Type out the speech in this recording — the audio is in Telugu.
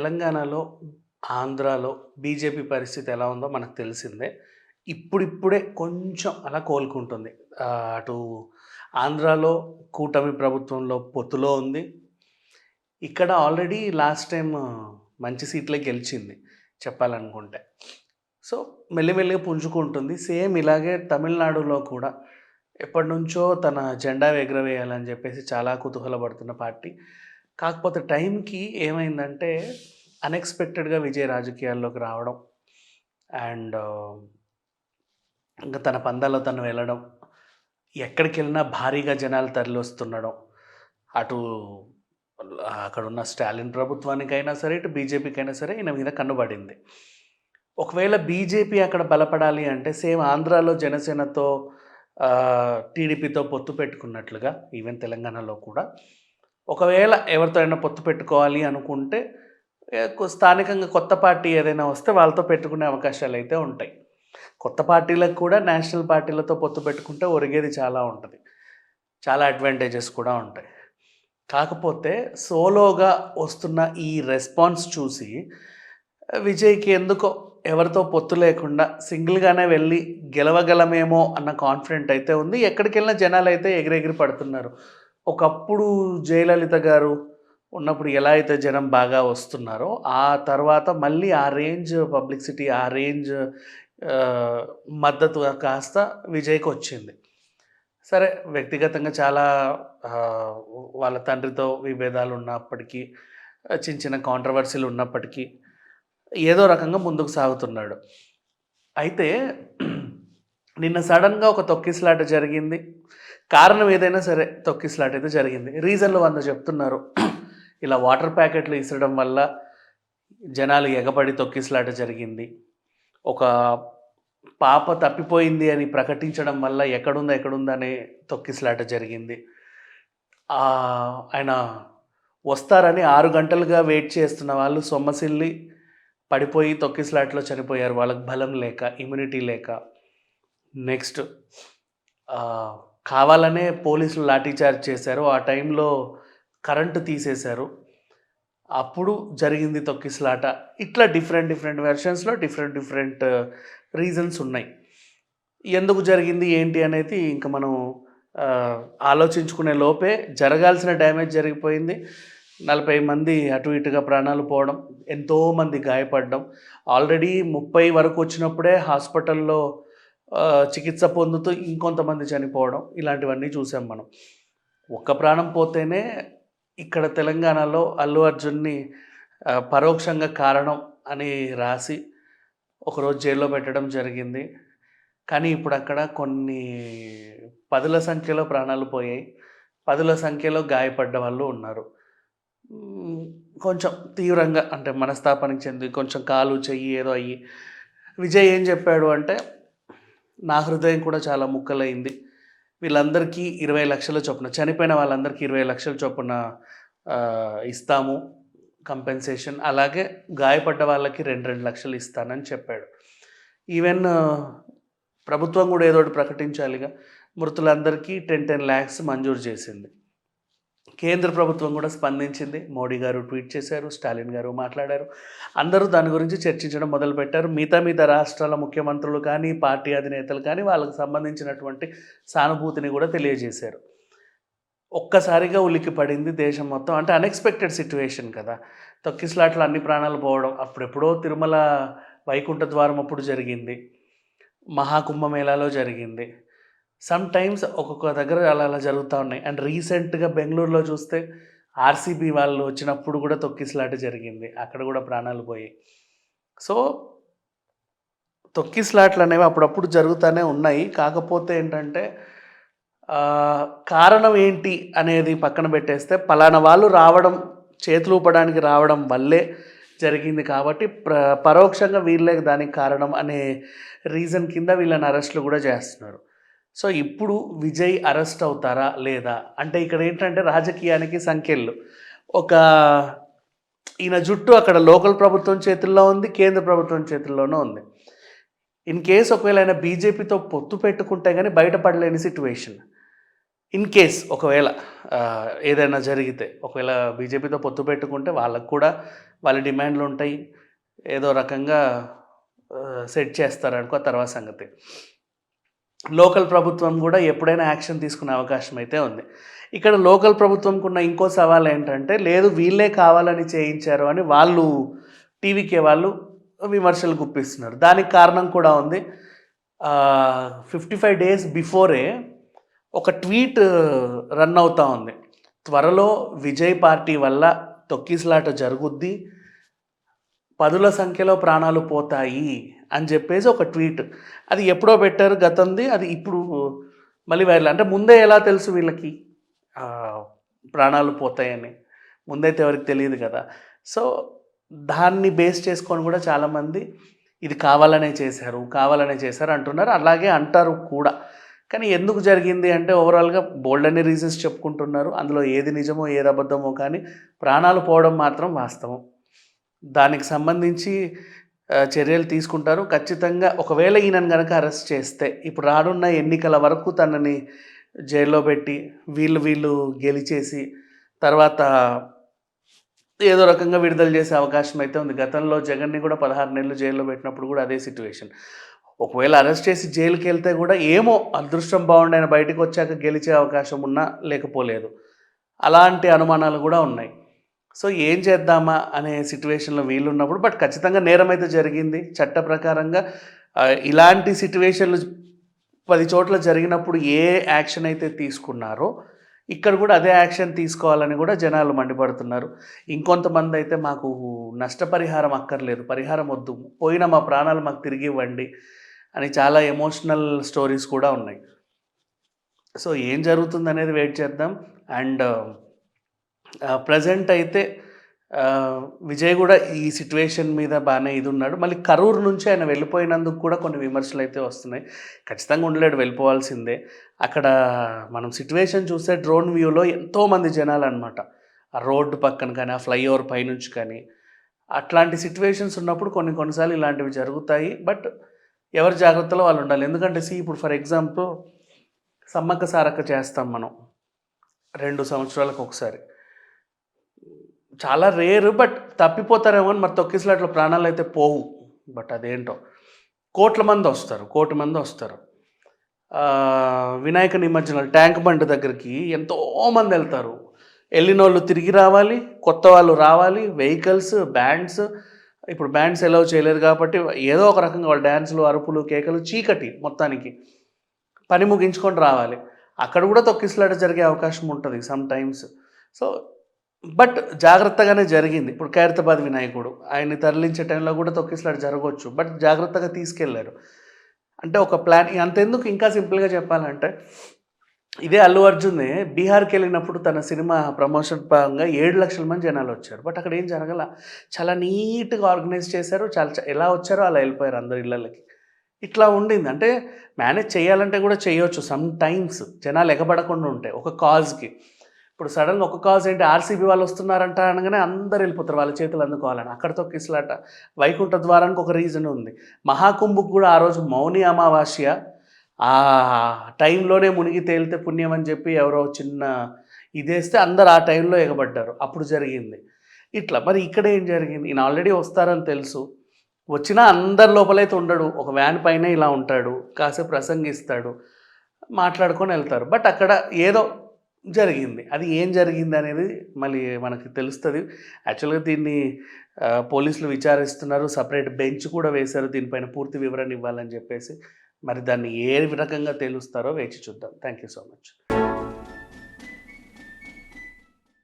తెలంగాణలో ఆంధ్రాలో బీజేపీ పరిస్థితి ఎలా ఉందో మనకు తెలిసిందే. ఇప్పుడిప్పుడే కొంచెం అలా కోలుకుంటుంది. అటు ఆంధ్రాలో కూటమి ప్రభుత్వంలో పొత్తులో ఉంది. ఇక్కడ ఆల్రెడీ లాస్ట్ టైం మంచి సీట్లే గెలిచింది చెప్పాలనుకుంటే. సో మెల్లిమెల్లిగా పుంజుకుంటుంది. సేమ్ ఇలాగే తమిళనాడులో కూడా ఎప్పటి నుంచో తన జెండా ఎగరవేయాలని చెప్పేసి చాలా కుతూహలపడుతున్న పార్టీ. కాకపోతే టైంకి ఏమైందంటే అన్ఎక్స్పెక్టెడ్గా విజయ్ రాజకీయాల్లోకి రావడం. అండ్ ఇంకా తన పందాల్లో తను వెళ్ళడం. ఎక్కడికి వెళ్ళినా భారీగా జనాలు తరలివస్తుండడం. అటు అక్కడ ఉన్న స్టాలిన్ ప్రభుత్వానికైనా సరే ఇటు బీజేపీకైనా సరే ఈయన మీద కన్నుబడింది. ఒకవేళ బీజేపీ అక్కడ బలపడాలి అంటే సేమ్ ఆంధ్రాలో జనసేనతో టీడీపీతో పొత్తు పెట్టుకున్నట్లుగా ఈవెన్ తెలంగాణలో కూడా ఒకవేళ ఎవరితో అయినా పొత్తు పెట్టుకోవాలి అనుకుంటే స్థానికంగా కొత్త పార్టీ ఏదైనా వస్తే వాళ్ళతో పెట్టుకునే అవకాశాలు అయితే ఉంటాయి. కొత్త పార్టీలకు కూడా నేషనల్ పార్టీలతో పొత్తు పెట్టుకుంటే ఒరిగేది చాలా ఉంటుంది. చాలా అడ్వాంటేజెస్ కూడా ఉంటాయి. కాకపోతే సోలోగా వస్తున్న ఈ రెస్పాన్స్ చూసి విజయ్కి ఎందుకో ఎవరితో పొత్తు లేకుండా సింగిల్గానే వెళ్ళి గెలవగలమేమో అన్న కాన్ఫిడెంట్ అయితే ఉంది. ఎక్కడికి వెళ్ళినా జనాలు అయితే ఎగిరెగిరి పడుతున్నారు. ఒకప్పుడు జయలలిత గారు ఉన్నప్పుడు ఎలా అయితే జనం బాగా వస్తున్నారో ఆ తర్వాత మళ్ళీ ఆ రేంజ్ పబ్లిసిటీ ఆ రేంజ్ మద్దతు కాస్త విజయ్కి వచ్చింది. సరే వ్యక్తిగతంగా చాలా వాళ్ళ తండ్రితో విభేదాలు ఉన్నప్పటికీ చిన్న చిన్న కాంట్రవర్సీలు ఉన్నప్పటికీ ఏదో రకంగా ముందుకు సాగుతున్నాడు. అయితే నిన్న సడన్గా ఒక తొక్కిసలాట జరిగింది. కారణం ఏదైనా సరే తొక్కిసలాట అయితే జరిగింది. రీజన్లు వంద చెప్తున్నారు. ఇలా వాటర్ ప్యాకెట్లు ఇసరడం వల్ల జనాలు ఎగబడి తొక్కిసలాట జరిగింది. ఒక పాప తప్పిపోయింది అని ప్రకటించడం వల్ల ఎక్కడుందా ఎక్కడుందా అనే తొక్కిసలాట జరిగింది. ఆయన వస్తారని ఆరు గంటలుగా వెయిట్ చేస్తున్న వాళ్ళు సొమ్మసిల్లి పడిపోయి తొక్కిసలాట్లో చనిపోయారు. వాళ్ళకి బలం లేక ఇమ్యూనిటీ లేక. నెక్స్ట్ కావాలనే పోలీసులు లాఠీచార్జ్ చేశారు. ఆ టైంలో కరెంటు తీసేశారు. అప్పుడు జరిగింది తొక్కిసలాట. ఇట్లా డిఫరెంట్ డిఫరెంట్ వెర్షన్స్లో డిఫరెంట్ డిఫరెంట్ రీజన్స్ ఉన్నాయి. ఎందుకు జరిగింది? ఏంటి అనేది ఇంకా మనం ఆలోచించుకునే లోపే జరగాల్సిన డ్యామేజ్ జరిగిపోయింది. నలభై మంది అటు ఇటుగా ప్రాణాలు పోవడం ఎంతోమంది గాయపడడం. ఆల్రెడీ ముప్పై వరకు వచ్చినప్పుడే హాస్పిటల్లో చికిత్స పొందుతూ ఇంకొంతమంది చనిపోవడం ఇలాంటివన్నీ చూసాం మనం. ఒక్క ప్రాణం పోతేనే ఇక్కడ తెలంగాణలో అల్లు అర్జున్ని పరోక్షంగా కారణం అని రాసి ఒకరోజు జైల్లో పెట్టడం జరిగింది. కానీ ఇప్పుడు అక్కడ కొన్ని పదుల సంఖ్యలో ప్రాణాలు పోయాయి. పదుల సంఖ్యలో గాయపడ్డ వాళ్ళు ఉన్నారు. కొంచెం తీవ్రంగా అంటే మనస్తాపానికి చెంది కొంచెం కాలు చెయ్యి ఏదో అయ్యి. విజయ్ ఏం చెప్పాడు అంటే నా హృదయం కూడా చాలా ముక్కలైంది. వీళ్ళందరికీ ఇరవై లక్షల చొప్పున చనిపోయిన వాళ్ళందరికీ ఇరవై లక్షల చొప్పున ఇస్తాము కంపెన్సేషన్. అలాగే గాయపడ్డ వాళ్ళకి రెండు రెండు లక్షలు ఇస్తానని చెప్పాడు. ఈవెన్ ప్రభుత్వం కూడా ఏదో ఒకటి ప్రకటించాలిగా. మృతులందరికీ టెన్ టెన్ ల్యాక్స్ మంజూరు చేసింది. కేంద్ర ప్రభుత్వం కూడా స్పందించింది. మోడీ గారు ట్వీట్ చేశారు స్టాలిన్ గారు మాట్లాడారు. అందరూ దాని గురించి చర్చించడం మొదలుపెట్టారు. మిగతా మిగతా రాష్ట్రాల ముఖ్యమంత్రులు కానీ పార్టీ అధినేతలు కానీ వాళ్ళకి సంబంధించినటువంటి సానుభూతిని కూడా తెలియజేశారు. ఒక్కసారిగా ఉలిక్కి పడింది దేశం మొత్తం. అంటే అన్ఎక్స్పెక్టెడ్ సిచ్యువేషన్ కదా. తొక్కిసలాట్లో అన్ని ప్రాణాలు పోవడం. అప్పుడెప్పుడో తిరుమల వైకుంఠ ద్వారం అప్పుడు జరిగింది. మహాకుంభమేళాలో జరిగింది. సమ్ టైమ్స్ ఒక్కొక్క దగ్గర అలా అలా జరుగుతూ ఉన్నాయి. అండ్ రీసెంట్గా బెంగళూరులో చూస్తే ఆర్సీబీ వాళ్ళు వచ్చినప్పుడు కూడా తొక్కిసలాట జరిగింది. అక్కడ కూడా ప్రాణాలు పోయాయి. సో తొక్కిసలాట్లు అనేవి అప్పుడప్పుడు జరుగుతూనే ఉన్నాయి. కాకపోతే ఏంటంటే కారణం ఏంటి అనేది పక్కన పెట్టేస్తే పలానా వాళ్ళు రావడం చేతులు ఊపడానికి రావడం వల్లే జరిగింది కాబట్టి ప్ర పరోక్షంగా వీళ్ళే దానికి కారణం అనే రీజన్ కింద వీళ్ళని అరెస్టులు కూడా చేస్తున్నారు. సో ఇప్పుడు విజయ్ అరెస్ట్ అవుతారా లేదా? అంటే ఇక్కడ ఏంటంటే రాజకీయానికి సంఖ్యలు. ఒక ఈయన జుట్టు అక్కడ లోకల్ ప్రభుత్వం చేతుల్లో ఉంది కేంద్ర ప్రభుత్వం చేతుల్లోనూ ఉంది. ఇన్ కేస్ ఒకవేళ ఆయన బీజేపీతో పొత్తు పెట్టుకుంటే కానీ బయటపడలేని సిచ్యువేషన్ ఇన్ కేస్ ఒకవేళ ఏదైనా జరిగితే ఒకవేళ బీజేపీతో పొత్తు పెట్టుకుంటే వాళ్ళకు కూడా వాళ్ళ డిమాండ్లు ఉంటాయి. ఏదో రకంగా సెట్ చేస్తారనుకో తర్వాత సంగతి. లోకల్ ప్రభుత్వం కూడా ఎప్పుడైనా యాక్షన్ తీసుకునే అవకాశం అయితే ఉంది. ఇక్కడ లోకల్ ప్రభుత్వంకు ఉన్న ఇంకో సవాల్ ఏంటంటే లేదు వీళ్ళే కావాలని చేయించారు అని వాళ్ళు టీవీకే వాళ్ళు విమర్శలు గుప్పిస్తున్నారు. దానికి కారణం కూడా ఉంది. ఫిఫ్టీ ఫైవ్ డేస్ బిఫోరే ఒక ట్వీట్ రన్ అవుతా ఉంది. త్వరలో విజయ్ పార్టీ వల్ల తొక్కిసలాట జరుగుద్ది. పదుల సంఖ్యలో ప్రాణాలు పోతాయి అని చెప్పేసి ఒక ట్వీట్. అది ఎప్పుడో పెట్టారు గతంది అది ఇప్పుడు మళ్ళీ వైరల్. అంటే ముందే ఎలా తెలుసు వీళ్ళకి? ప్రాణాలు పోతాయని. ముందైతే ఎవరికి తెలియదు కదా. సో దాన్ని బేస్ చేసుకొని కూడా చాలామంది ఇది కావాలనే చేశారు కావాలనే చేశారు అంటున్నారు. అలాగే అంటారు కూడా. కానీ ఎందుకు జరిగింది అంటే ఓవరాల్గా బోల్డ్ అనే రీజన్స్ చెప్పుకుంటున్నారు. అందులో ఏది నిజమో ఏది అబద్ధమో కానీ ప్రాణాలు పోవడం మాత్రం వాస్తవం. దానికి సంబంధించి చర్యలు తీసుకుంటారు. ఖచ్చితంగా ఒకవేళ ఈయనను కనుక అరెస్ట్ చేస్తే ఇప్పుడు రానున్న ఎన్నికల వరకు తనని జైల్లో పెట్టి వీళ్ళు వీళ్ళు గెలిచేసి తర్వాత ఏదో రకంగా విడుదల చేసే అవకాశం అయితే ఉంది. గతంలో జగన్ని కూడా పదహారు నెలలు జైల్లో పెట్టినప్పుడు కూడా అదే సిచ్యువేషన్ ఒకవేళ అరెస్ట్ చేసి జైలుకి వెళ్తే కూడా ఏమో అదృష్టం బాగుండి ఆయన బయటకు వచ్చాక గెలిచే అవకాశం ఉన్నా లేకపోలేదు. అలాంటి అనుమానాలు కూడా ఉన్నాయి. సో ఏం చేద్దామా అనే సిచ్యువేషన్లో వీళ్ళున్నప్పుడు బట్ ఖచ్చితంగా నేరం అయితే జరిగింది. చట్ట ప్రకారంగా ఇలాంటి సిచ్యువేషన్లు పది చోట్ల జరిగినప్పుడు ఏ యాక్షన్ అయితే తీసుకున్నారో ఇక్కడ కూడా అదే యాక్షన్ తీసుకోవాలని కూడా జనాలు మండిపడుతున్నారు. ఇంకొంతమంది అయితే మాకు నష్టపరిహారం అక్కర్లేదు పరిహారం వద్దు పోయిన మా ప్రాణాలు మాకు తిరిగి ఇవ్వండి అని చాలా ఎమోషనల్ స్టోరీస్ కూడా ఉన్నాయి. సో ఏం జరుగుతుంది అనేది వెయిట్ చేద్దాం. అండ్ ప్రజెంట్ అయితే విజయ్ కూడా ఈ సిచ్యువేషన్ మీద బాగానే ఇది ఉన్నాడు. మళ్ళీ కరూరు నుంచి ఆయన వెళ్ళిపోయినందుకు కూడా కొన్ని విమర్శలు అయితే వస్తున్నాయి. ఖచ్చితంగా ఉండలేడు వెళ్ళిపోవాల్సిందే. అక్కడ మనం సిచ్యువేషన్ చూస్తే డ్రోన్ వ్యూలో ఎంతోమంది జనాలు అనమాట ఆ రోడ్డు పక్కన కానీ ఆ ఫ్లైఓవర్ పైనుంచి కానీ. అట్లాంటి సిచ్యువేషన్స్ ఉన్నప్పుడు కొన్ని కొన్నిసార్లు ఇలాంటివి జరుగుతాయి. బట్ ఎవరి జాగ్రత్తలో వాళ్ళు ఉండాలి. ఎందుకంటే సి ఇప్పుడు ఫర్ ఎగ్జాంపుల్ సమ్మక్క సారక్క చేస్తాం మనం. రెండు సంవత్సరాలకు ఒకసారి. చాలా రేర్ బట్ తప్పిపోతారేమో అని మరి తొక్కిసలాట్లో ప్రాణాలు అయితే పోవు. బట్ అదేంటో. కోట్ల మంది వస్తారు కోటి మంది వస్తారు. వినాయక నిమజ్జనాలు ట్యాంక్ బండ్ దగ్గరికి ఎంతో మంది వెళ్తారు. వెళ్ళిన వాళ్ళు తిరిగి రావాలి కొత్త వాళ్ళు రావాలి వెహికల్స్ బ్యాండ్స్. ఇప్పుడు బ్యాండ్స్ ఎలవ్ చేయలేరు కాబట్టి ఏదో ఒక రకంగా వాళ్ళు డ్యాన్సులు అరుపులు కేకలు చీకటి మొత్తానికి పని ముగించుకొని రావాలి. అక్కడ కూడా తొక్కిసలాట జరిగే అవకాశం ఉంటుంది సమ్ టైమ్స్ సో బట్ జాగ్రత్తగానే జరిగింది. ఇప్పుడు ఖైరతాబాద్ వినాయకుడు ఆయన్ని తరలించే టైంలో కూడా తొక్కిసలాడు జరగవచ్చు. బట్ జాగ్రత్తగా తీసుకెళ్ళారు. అంటే ఒక ప్లాన్ అంతెందుకు ఇంకా సింపుల్గా చెప్పాలంటే ఇదే అల్లు అర్జున్ బీహార్కి వెళ్ళినప్పుడు తన సినిమా ప్రమోషన్ భాగంగా ఏడు లక్షల మంది జనాలు వచ్చారు. బట్ అక్కడ ఏం జరగల? చాలా నీట్గా ఆర్గనైజ్ చేశారు. చాలా ఎలా వచ్చారో అలా వెళ్ళిపోయారు అందరు ఇళ్ళకి ఇట్లా ఉండింది. అంటే మేనేజ్ చేయాలంటే కూడా చేయొచ్చు. సమ్ టైమ్స్ జనాలు ఎగబడకుండా ఉంటాయి ఒక కాజ్కి ఇప్పుడు సడన్గా ఒక కాల్స్ ఏంటి ఆర్సీబీ వాళ్ళు వస్తున్నారంట అనగానే అందరు వెళ్ళిపోతారు వాళ్ళ చేతులు అందుకోవాలని. అక్కడ తొక్కిసలాట వైకుంఠ ద్వారానికి ఒక రీజన్ ఉంది. మహాకుంభకు కూడా ఆ రోజు మౌని అమావాస్య. ఆ టైంలోనే మునిగి తేలితే పుణ్యం అని చెప్పి ఎవరో చిన్న ఇదేస్తే అందరు ఆ టైంలో ఎగబడ్డారు. అప్పుడు జరిగింది. ఇట్లా మరి ఇక్కడ ఏం జరిగింది? ఈయన ఆల్రెడీ వస్తారని తెలుసు. వచ్చినా అందరి లోపలైతే ఉండడు. ఒక వ్యాన్ పైన ఇలా ఉంటాడు. కాసేపు ప్రసంగిస్తాడు. మాట్లాడుకొని వెళ్తారు. బట్ అక్కడ ఏదో జరిగింది. అది ఏం జరిగింది అనేది మళ్ళీ మనకి తెలుస్తుంది. యాక్చువల్గా దీన్ని పోలీసులు విచారిస్తున్నారు. సపరేట్ బెంచ్ కూడా వేశారు. దీనిపైన పూర్తి వివరణ ఇవ్వాలని చెప్పేసి. మరి దాన్ని ఏ రకంగా తెలుస్తారో వేచి చూద్దాం. Thank you so much.